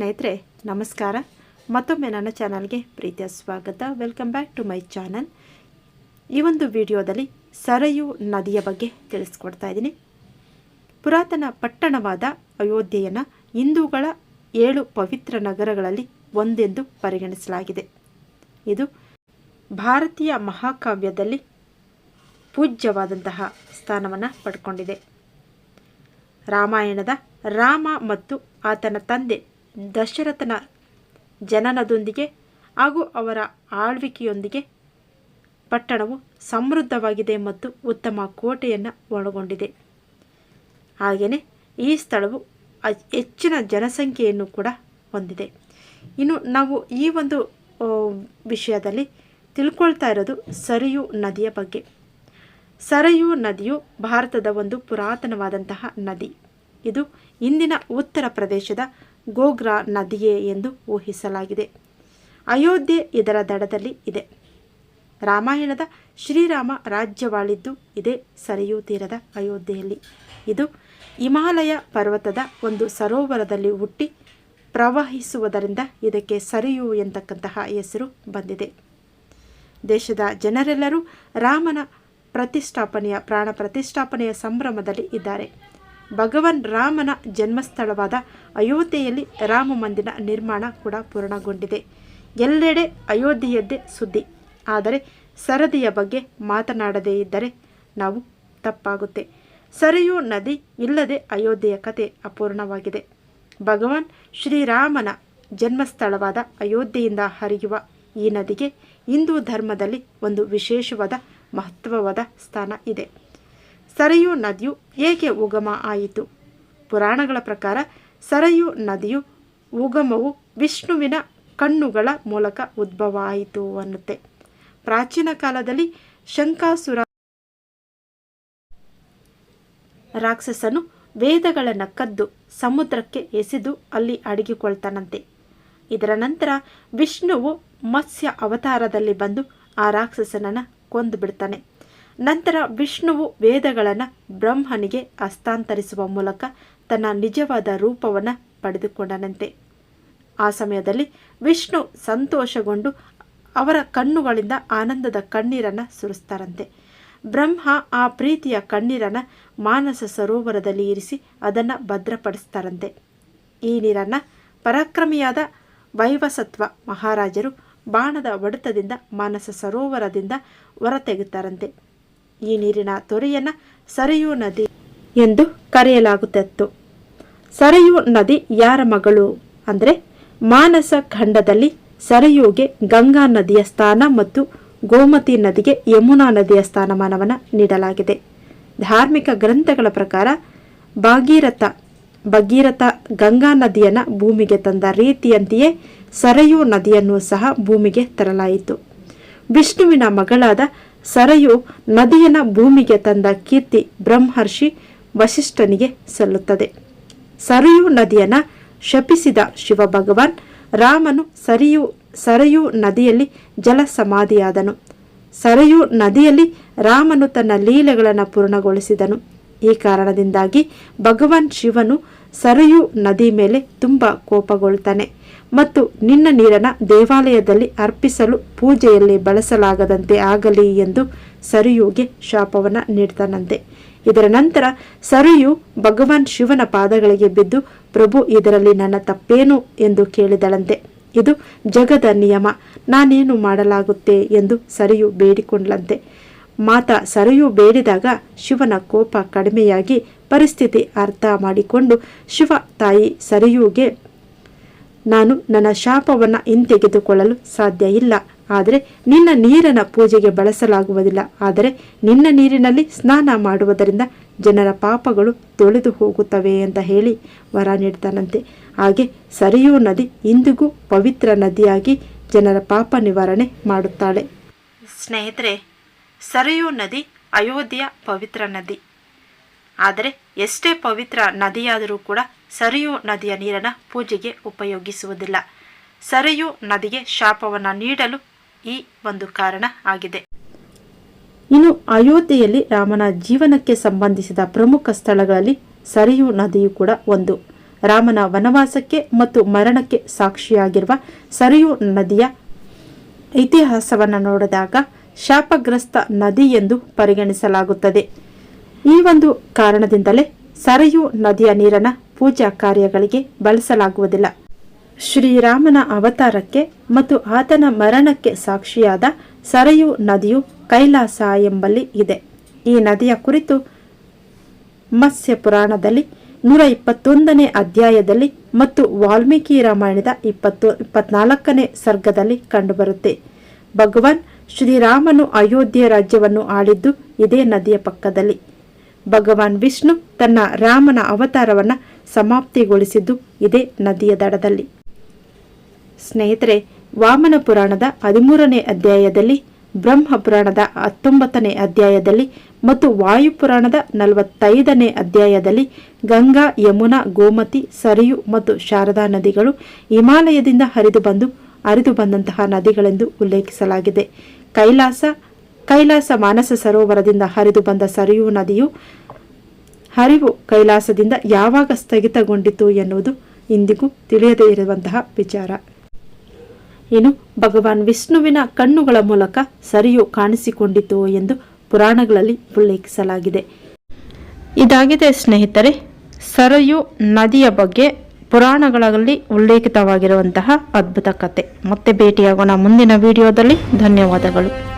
ಸ್ನೇಹಿತರೆ, ನಮಸ್ಕಾರ. ಮತ್ತೊಮ್ಮೆ ನನ್ನ ಚಾನಲ್ಗೆ ಪ್ರೀತಿಯ ಸ್ವಾಗತ. Welcome back to my channel ಈ ಒಂದು ವಿಡಿಯೋದಲ್ಲಿ ಸರಯು ನದಿಯ ಬಗ್ಗೆ ತಿಳಿಸ್ಕೊಡ್ತಾ ಇದ್ದೀನಿ. ಪುರಾತನ ಪಟ್ಟಣವಾದ ಅಯೋಧ್ಯೆಯನ್ನು ಹಿಂದೂಗಳ ಏಳು ಪವಿತ್ರ ನಗರಗಳಲ್ಲಿ ಒಂದೆಂದು ಪರಿಗಣಿಸಲಾಗಿದೆ. ಇದು ಭಾರತೀಯ ಮಹಾಕಾವ್ಯದಲ್ಲಿ ಪೂಜ್ಯವಾದಂತಹ ಸ್ಥಾನವನ್ನು ಪಡ್ಕೊಂಡಿದೆ. ರಾಮಾಯಣದ ರಾಮ ಮತ್ತು ಆತನ ತಂದೆ ದಶರಥನ ಜನನದೊಂದಿಗೆ ಹಾಗೂ ಅವರ ಆಳ್ವಿಕೆಯೊಂದಿಗೆ ಪಟ್ಟಣವು ಸಮೃದ್ಧವಾಗಿದೆ ಮತ್ತು ಉತ್ತಮ ಕೋಟೆಯನ್ನು ಒಳಗೊಂಡಿದೆ. ಹಾಗೆಯೇ ಈ ಸ್ಥಳವು ಹೆಚ್ಚಿನ ಜನಸಂಖ್ಯೆಯನ್ನು ಕೂಡ ಹೊಂದಿದೆ. ಇನ್ನು ನಾವು ಈ ಒಂದು ವಿಷಯದಲ್ಲಿ ತಿಳ್ಕೊಳ್ತಾ ಇರೋದು ಸರಿಯು ನದಿಯ ಬಗ್ಗೆ. ಸರಯು ನದಿಯು ಭಾರತದ ಒಂದು ಪುರಾತನವಾದಂತಹ ನದಿ. ಇದು ಇಂದಿನ ಉತ್ತರ ಪ್ರದೇಶದ ಗೋಗ್ರಾ ನದಿಯೇ ಎಂದು ಊಹಿಸಲಾಗಿದೆ. ಅಯೋಧ್ಯೆ ಇದರ ದಡದಲ್ಲಿ ಇದೆ. ರಾಮಾಯಣದ ಶ್ರೀರಾಮ ರಾಜ್ಯವಾಳಿದ್ದು ಇದೇ ಸರಿಯು ತೀರದ ಅಯೋಧ್ಯೆಯಲ್ಲಿ. ಇದು ಹಿಮಾಲಯ ಪರ್ವತದ ಒಂದು ಸರೋವರದಲ್ಲಿ ಹುಟ್ಟಿ ಪ್ರವಹಿಸುವುದರಿಂದ ಇದಕ್ಕೆ ಸರಿಯು ಎಂತಕ್ಕಂತಹ ಹೆಸರು ಬಂದಿದೆ. ದೇಶದ ಜನರೆಲ್ಲರೂ ರಾಮನ ಪ್ರತಿಷ್ಠಾಪನೆಯ ಪ್ರಾಣ ಪ್ರತಿಷ್ಠಾಪನೆಯ ಸಂಭ್ರಮದಲ್ಲಿ ಇದ್ದಾರೆ. ಭಗವಾನ್ ರಾಮನ ಜನ್ಮಸ್ಥಳವಾದ ಅಯೋಧ್ಯೆಯಲ್ಲಿ ರಾಮ ಮಂದಿರ ನಿರ್ಮಾಣ ಕೂಡ ಪೂರ್ಣಗೊಂಡಿದೆ. ಎಲ್ಲೆಡೆ ಅಯೋಧ್ಯೆಯದ್ದೇ ಸುದ್ದಿ. ಆದರೆ ಸರದಿಯ ಬಗ್ಗೆ ಮಾತನಾಡದೇ ಇದ್ದರೆ ನಾವು ತಪ್ಪಾಗುತ್ತೆ. ಸರಿಯು ನದಿ ಇಲ್ಲದೆ ಅಯೋಧ್ಯೆಯ ಕತೆ ಅಪೂರ್ಣವಾಗಿದೆ. ಭಗವಾನ್ ಶ್ರೀರಾಮನ ಜನ್ಮಸ್ಥಳವಾದ ಅಯೋಧ್ಯೆಯಿಂದ ಹರಿಯುವ ಈ ನದಿಗೆ ಹಿಂದೂ ಧರ್ಮದಲ್ಲಿ ಒಂದು ವಿಶೇಷವಾದ ಮಹತ್ವವಾದ ಸ್ಥಾನ ಇದೆ. ಸರಯು ನದಿಯು ಏಕೆ ಉಗಮ ಆಯಿತು? ಪುರಾಣಗಳ ಪ್ರಕಾರ ಸರಯು ನದಿಯು ಉಗಮವು ವಿಷ್ಣುವಿನ ಕಣ್ಣುಗಳ ಮೂಲಕ ಉದ್ಭವ ಆಯಿತು ಅನ್ನುತ್ತೆ. ಪ್ರಾಚೀನ ಕಾಲದಲ್ಲಿ ಶಂಕಾಸುರ ರಾಕ್ಷಸನು ವೇದಗಳನ್ನು ಕದ್ದು ಸಮುದ್ರಕ್ಕೆ ಎಸೆದು ಅಲ್ಲಿ ಅಡಗಿಕೊಳ್ತಾನಂತೆ. ಇದರ ನಂತರ ವಿಷ್ಣುವು ಮತ್ಸ್ಯ ಅವತಾರದಲ್ಲಿ ಬಂದು ಆ ರಾಕ್ಷಸನನ್ನು ಕೊಂದು ಬಿಡ್ತಾನೆ ನಂತರ ವಿಷ್ಣುವು ವೇದಗಳನ್ನು ಬ್ರಹ್ಮನಿಗೆ ಹಸ್ತಾಂತರಿಸುವ ಮೂಲಕ ತನ್ನ ನಿಜವಾದ ರೂಪವನ್ನು ಪಡೆದುಕೊಂಡನಂತೆ. ಆ ಸಮಯದಲ್ಲಿ ವಿಷ್ಣು ಸಂತೋಷಗೊಂಡು ಅವರ ಕಣ್ಣುಗಳಿಂದ ಆನಂದದ ಕಣ್ಣೀರನ್ನು ಸುರಿಸ್ತಾರಂತೆ. ಬ್ರಹ್ಮ ಆ ಪ್ರೀತಿಯ ಕಣ್ಣೀರನ್ನು ಮಾನಸ ಸರೋವರದಲ್ಲಿ ಇರಿಸಿ ಅದನ್ನು ಭದ್ರಪಡಿಸ್ತಾರಂತೆ. ಈ ನೀರನ್ನು ಪರಾಕ್ರಮಿಯಾದ ವೈವಸತ್ವ ಮಹಾರಾಜರು ಬಾಣದ ಒಡೆತದಿಂದ ಮಾನಸ ಸರೋವರದಿಂದ ಹೊರತೆಗುತ್ತಾರಂತೆ ಈ ನೀರಿನ ತೊರೆಯನ್ನು ಸರಯೂ ನದಿ ಎಂದು ಕರೆಯಲಾಗುತ್ತಿತ್ತು. ಸರಯೂ ನದಿ ಯಾರ ಮಗಳು? ಅಂದರೆ ಮಾನಸ ಖಂಡದಲ್ಲಿ ಸರಯೂಗೆ ಗಂಗಾ ನದಿಯ ಸ್ಥಾನ ಮತ್ತು ಗೋಮತಿ ನದಿಗೆ ಯಮುನಾ ನದಿಯ ಸ್ಥಾನಮಾನವನ್ನು ನೀಡಲಾಗಿದೆ. ಧಾರ್ಮಿಕ ಗ್ರಂಥಗಳ ಪ್ರಕಾರ ಭಾಗೀರಥ, ಭಗೀರಥ ಗಂಗಾ ನದಿಯನ್ನು ಭೂಮಿಗೆ ತಂದ ರೀತಿಯಂತೆಯೇ ಸರಯೂ ನದಿಯನ್ನು ಸಹ ಭೂಮಿಗೆ ತರಲಾಯಿತು. ವಿಷ್ಣುವಿನ ಮಗಳಾದ ಸರಯು ನದಿಯನ್ನು ಭೂಮಿಗೆ ತಂದ ಕೀರ್ತಿ ಬ್ರಹ್ಮರ್ಷಿ ವಶಿಷ್ಠನಿಗೆ ಸಲ್ಲುತ್ತದೆ. ಸರಯು ನದಿಯನ್ನು ಶಪಿಸಿದ ಶಿವ ಭಗವಾನ್ ರಾಮನು ಸರಿಯು, ಸರಯು ನದಿಯಲ್ಲಿ ಜಲ ಸಮಾಧಿಯಾದನು ಸರಯು ನದಿಯಲ್ಲಿ ರಾಮನು ತನ್ನ ಲೀಲೆಗಳನ್ನು ಪೂರ್ಣಗೊಳಿಸಿದನು. ಈ ಕಾರಣದಿಂದಾಗಿ ಭಗವಾನ್ ಶಿವನು ಸರಯು ನದಿ ಮೇಲೆ ತುಂಬ ಕೋಪಗೊಳ್ತಾನೆ ಮತ್ತು ನಿನ್ನ ನೀರನ್ನು ದೇವಾಲಯದಲ್ಲಿ ಅರ್ಪಿಸಲು ಪೂಜೆಯಲ್ಲಿ ಬಳಸಲಾಗದಂತೆ ಆಗಲಿ ಎಂದು ಸರಿಯುಗೆ ಶಾಪವನ್ನು ನೀಡ್ತಾನಂತೆ. ಇದರ ನಂತರ ಸರಿಯು ಭಗವಾನ್ ಶಿವನ ಪಾದಗಳಿಗೆ ಬಿದ್ದು, ಪ್ರಭು, ಇದರಲ್ಲಿ ನನ್ನ ತಪ್ಪೇನು? ಎಂದು ಕೇಳಿದಳಂತೆ. ಇದು ಜಗದ ನಿಯಮ. ನಾನೇನು ಮಾಡಲಾಗುತ್ತೆ? ಎಂದು ಸರಿಯು ಬೇಡಿಕೊಂಡ್ಲಂತೆ ಮಾತ ಸರಿಯು ಬೇಡಿದಾಗ ಶಿವನ ಕೋಪ ಕಡಿಮೆಯಾಗಿ ಪರಿಸ್ಥಿತಿ ಅರ್ಥ ಮಾಡಿಕೊಂಡು ಶಿವ ತಾಯಿ ಸರಿಯೂಗೆ, ನಾನು ನನ್ನ ಶಾಪವನ್ನು ಹಿಂತೆಗೆದುಕೊಳ್ಳಲು ಸಾಧ್ಯ ಇಲ್ಲ. ಆದರೆ ನಿನ್ನ ನೀರನ ಪೂಜೆಗೆ ಬಳಸಲಾಗುವುದಿಲ್ಲ. ಆದರೆ ನಿನ್ನ ನೀರಿನಲ್ಲಿ ಸ್ನಾನ ಮಾಡುವುದರಿಂದ ಜನರ ಪಾಪಗಳು ತೊಳೆದು ಹೋಗುತ್ತವೆ ಅಂತ ಹೇಳಿ ವರ ನೀಡ್ತಾನಂತೆ. ಹಾಗೆ ಸರಿಯೂ ನದಿ ಇಂದಿಗೂ ಪವಿತ್ರ ನದಿಯಾಗಿ ಜನರ ಪಾಪ ನಿವಾರಣೆ ಮಾಡುತ್ತಾಳೆ. ಸ್ನೇಹಿತರೆ, ಸರಿಯೂ ನದಿ ಅಯೋಧ್ಯೆಯ ಪವಿತ್ರ ನದಿ. ಆದರೆ ಎಷ್ಟೇ ಪವಿತ್ರ ನದಿಯಾದರೂ ಕೂಡ ಸರಿಯು ನದಿಯ ನೀರನ್ನು ಪೂಜೆಗೆ ಉಪಯೋಗಿಸುವುದಿಲ್ಲ. ಸರಿಯು ನದಿಗೆ ಶಾಪವನ್ನು ನೀಡಲು ಈ ಒಂದು ಕಾರಣ ಆಗಿದೆ. ಇನ್ನು ಅಯೋಧ್ಯೆಯಲ್ಲಿ ರಾಮನ ಜೀವನಕ್ಕೆ ಸಂಬಂಧಿಸಿದ ಪ್ರಮುಖ ಸ್ಥಳಗಳಲ್ಲಿ ಸರಿಯು ನದಿಯು ಕೂಡ ಒಂದು. ರಾಮನ ವನವಾಸಕ್ಕೆ ಮತ್ತು ಮರಣಕ್ಕೆ ಸಾಕ್ಷಿಯಾಗಿರುವ ಸರಿಯು ನದಿಯ ಇತಿಹಾಸವನ್ನು ನೋಡಿದಾಗ ಶಾಪಗ್ರಸ್ತ ನದಿ ಎಂದು ಪರಿಗಣಿಸಲಾಗುತ್ತದೆ. ಈ ಒಂದು ಕಾರಣದಿಂದಲೇ ಸರಯು ನದಿಯ ನೀರನ್ನು ಪೂಜಾ ಕಾರ್ಯಗಳಿಗೆ ಬಳಸಲಾಗುವುದಿಲ್ಲ. ಶ್ರೀರಾಮನ ಅವತಾರಕ್ಕೆ ಮತ್ತು ಆತನ ಮರಣಕ್ಕೆ ಸಾಕ್ಷಿಯಾದ ಸರಯು ನದಿಯು ಕೈಲಾಸ ಎಂಬಲ್ಲಿ ಇದೆ. ಈ ನದಿಯ ಕುರಿತು ಮತ್ಸ್ಯ ಪುರಾಣದಲ್ಲಿ ನೂರ ಇಪ್ಪತ್ತೊಂದನೇ ಅಧ್ಯಾಯದಲ್ಲಿ ಮತ್ತು ವಾಲ್ಮೀಕಿ ರಾಮಾಯಣದ ಇಪ್ಪತ್ತು, ಇಪ್ಪತ್ನಾಲ್ಕನೇ ಸರ್ಗದಲ್ಲಿ ಕಂಡುಬರುತ್ತೆ. ಭಗವಾನ್ ಶ್ರೀರಾಮನು ಅಯೋಧ್ಯೆ ರಾಜ್ಯವನ್ನು ಆಳಿದ್ದು ಇದೇ ನದಿಯ ಪಕ್ಕದಲ್ಲಿ. ಭಗವಾನ್ ವಿಷ್ಣು ತನ್ನ ರಾಮನ ಅವತಾರವನ್ನು ಸಮಾಪ್ತಿಗೊಳಿಸಿದ್ದು ಇದೇ ನದಿಯ ದಡದಲ್ಲಿ. ಸ್ನೇಹಿತರೆ, ವಾಮನ ಪುರಾಣದ ಹದಿಮೂರನೇ ಅಧ್ಯಾಯದಲ್ಲಿ, ಬ್ರಹ್ಮ ಪುರಾಣದ ಹತ್ತೊಂಬತ್ತನೇ ಅಧ್ಯಾಯದಲ್ಲಿ ಮತ್ತು ವಾಯುಪುರಾಣದ ನಲವತ್ತೈದನೇ ಅಧ್ಯಾಯದಲ್ಲಿ ಗಂಗಾ, ಯಮುನಾ, ಗೋಮತಿ, ಸರಿಯು ಮತ್ತು ಶಾರದಾ ನದಿಗಳು ಹಿಮಾಲಯದಿಂದ ಹರಿದು ಬಂದು, ಹರಿದು ಬಂದಂತಹ ನದಿಗಳೆಂದು ಉಲ್ಲೇಖಿಸಲಾಗಿದೆ. ಕೈಲಾಸ ಕೈಲಾಸ ಮಾನಸ ಸರೋವರದಿಂದ ಹರಿದು ಬಂದ ಸರಿಯು ನದಿಯು ಹರಿವು ಕೈಲಾಸದಿಂದ ಯಾವಾಗ ಸ್ಥಗಿತಗೊಂಡಿತು ಎನ್ನುವುದು ಇಂದಿಗೂ ತಿಳಿಯದೇ ಇರುವಂತಹ ವಿಚಾರ. ಇನ್ನು ಭಗವಾನ್ ವಿಷ್ಣುವಿನ ಕಣ್ಣುಗಳ ಮೂಲಕ ಸರಿಯು ಕಾಣಿಸಿಕೊಂಡಿತು ಎಂದು ಪುರಾಣಗಳಲ್ಲಿ ಉಲ್ಲೇಖಿಸಲಾಗಿದೆ. ಇದಾಗಿದೆ ಸ್ನೇಹಿತರೆ, ಸರಯು ನದಿಯ ಬಗ್ಗೆ ಪುರಾಣಗಳಲ್ಲಿ ಉಲ್ಲೇಖಿತವಾಗಿರುವಂತಹ ಅದ್ಭುತ ಕತೆ. ಮತ್ತೆ ಭೇಟಿಯಾಗೋಣ ಮುಂದಿನ ವಿಡಿಯೋದಲ್ಲಿ. ಧನ್ಯವಾದಗಳು.